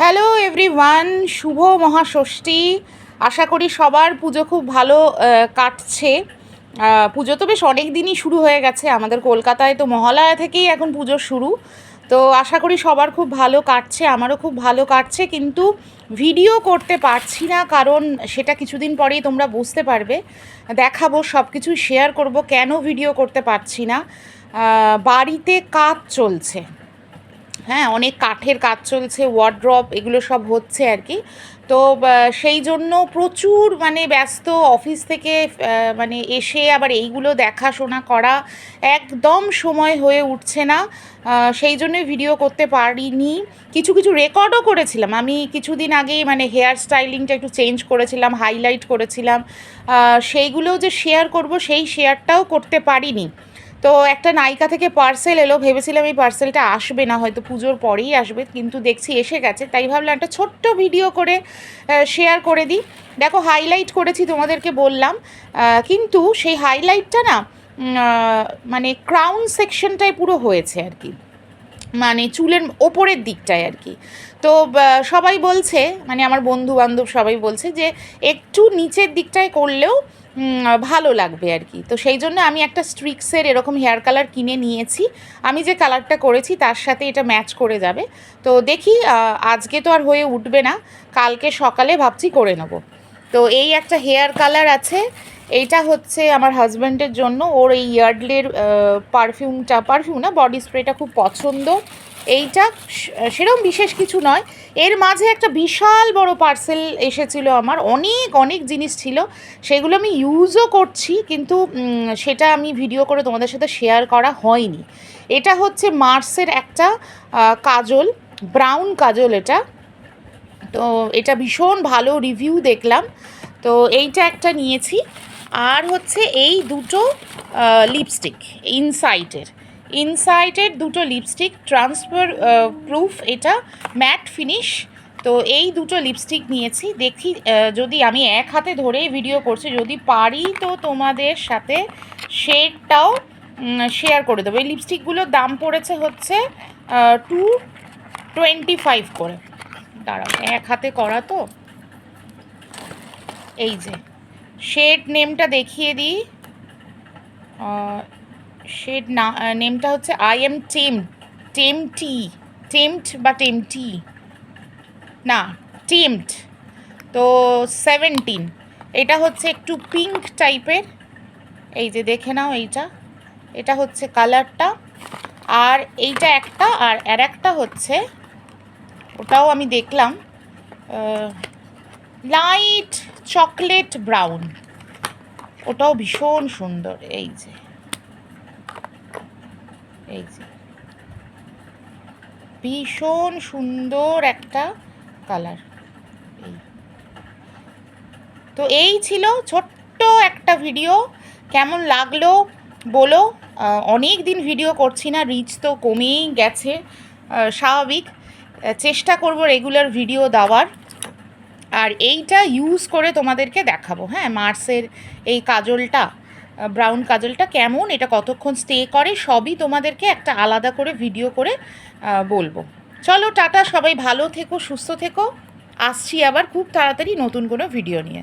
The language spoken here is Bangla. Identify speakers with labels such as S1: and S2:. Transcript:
S1: হ্যালো এভরিওয়ান শুভ মহাষষ্ঠী। আশা করি সবার পুজো খুব ভালো কাটছে। পুজো তো বেশ অনেক দিনই শুরু হয়ে গেছে। আমাদের কলকাতায় তো মহালয়া থেকেই এখন পুজো শুরু। তো আশা করি সবার খুব ভালো কাটছে, আমারও খুব ভালো কাটছে, কিন্তু ভিডিও করতে পারছি না, কারণ সেটা কিছুদিন পরেই তোমরা বুঝতে পারবে। দেখাবো সব কিছু শেয়ার করব, কেন ভিডিও করতে পারছি না। বাড়িতে কাজ চলছে। হ্যাঁ অনেক কাঠের কাজ চলছে ওয়ার্ড্রপ এগুলো সব হচ্ছে আর কি। তো সেই জন্য প্রচুর মানে ব্যস্ত অফিস থেকে মানে এসে আবার এইগুলো দেখাশোনা করা একদম সময় হয়ে উঠছে না। সেই জন্যই ভিডিও করতে পারিনি। কিছু কিছু রেকর্ডও করেছিলাম। আমি কিছুদিন আগেই মানে হেয়ার স্টাইলিংটা একটু চেঞ্জ করেছিলাম হাইলাইট করেছিলাম। আহ, সেইগুলোও যে শেয়ার করব সেই শেয়ারটাও করতে পারিনি। তো একটা নায়িকা থেকে পার্সেল এলো, ভেবেছিলাম এই পার্সেলটা আসবে না, হয়তো পুজোর পরেই আসবে, কিন্তু দেখছি এসে গেছে, তাই ভাবলাম একটা ছোট্ট ভিডিও করে শেয়ার করে দিই। দেখো হাইলাইট করেছি তোমাদেরকে বললাম কিন্তু সেই হাইলাইটটা না মানে ক্রাউন সেকশনটাই পুরো হয়েছে আর কি। মানে চুলের ওপরের দিকটায় আর কি। তো সবাই বলছে মানে আমার বন্ধু বান্ধব সবাই বলছে যে, একটু নিচের দিকটায় করলেও ভালো লাগবে আর কি। তো সেই জন্য আমি একটা স্ট্রিক্সের এরকম হেয়ার কালার কিনে নিয়েছি। আমি যে কালারটা করেছি তার সাথে এটা ম্যাচ করে যাবে। তো দেখি আজকে তো আর হয়ে উঠবে না। কালকে সকালে ভাবছি করে নেব। তো এই একটা হেয়ার কালার আছে। এইটা হচ্ছে আমার হাজব্যান্ডের জন্য। ওর এই ইয়ার্ডলের পারফিউমটা পারফিউম না বডি স্প্রেটা খুব পছন্দ। এইটা সেরকম বিশেষ কিছু নয়। এর মাঝে একটা বিশাল বড় পার্সেল এসেছিল আমার। অনেক অনেক জিনিস ছিল। সেগুলো আমি ইউজও করছি, কিন্তু সেটা আমি ভিডিও করে তোমাদের সাথে শেয়ার করা হয়নি। এটা হচ্ছে মার্সের একটা কাজল ব্রাউন কাজল এটা। তো এটা ভীষণ ভালো রিভিউ দেখলাম। তো এইটা একটা নিয়েছি। আর হচ্ছে এই দুটো লিপস্টিক ইনসাইটের ইনসাইটের দুটো লিপস্টিক ট্রান্সফার প্রুফ এটা ম্যাট ফিনিশ তো এই দুটো লিপস্টিক নিয়েছি। দেখি যদি আমি এক হাতে ধরেই ভিডিও করছি, যদি পারি তো তোমাদের সাথে শেডটাও শেয়ার করে দেবো। এই লিপস্টিকগুলোর দাম পড়েছে হচ্ছে টু টোয়েন্টি ফাইভ করে। দাঁড়াও, এক হাতে করা তো? এই যে। শেড নেমটা দেখিয়ে দিই। শেড না নেমটা হচ্ছে আই এম টেম টেম টি টেমড বা টেম টি না টেমড তো সেভেন্টিন এটা হচ্ছে একটু পিঙ্ক টাইপের এই যে দেখে নাও এইটা। এটা হচ্ছে কালারটা আর এইটা একটা, আর আর একটা হচ্ছে, ওটাও আমি দেখলাম লাইট চকলেট ব্রাউন। ওটাও ভীষণ সুন্দর, এই যে। এই যে। ভীষণ সুন্দর একটা কালার, এই। তো এই ছিল ছোট্ট একটা ভিডিও। কেমন লাগল বলো। অনেক দিন ভিডিও করছি না রিচ তো কমেই গেছে। স্বাভাবিক। চেষ্টা করব রেগুলার ভিডিও দেওয়ার। আর এইটা ইউজ করে তোমাদেরকে দেখাবো। হ্যাঁ মার্সের এই কাজলটা ব্রাউন কাজলটা কেমন, এটা কতক্ষণ স্টে করে, সবই তোমাদেরকে একটা আলাদা করে ভিডিও করে বলব। চলো, টাটা, সবাই ভালো থেকো, সুস্থ থেকো। আসছি আবার খুব তাড়াতাড়ি নতুন কোনো ভিডিও নিয়ে।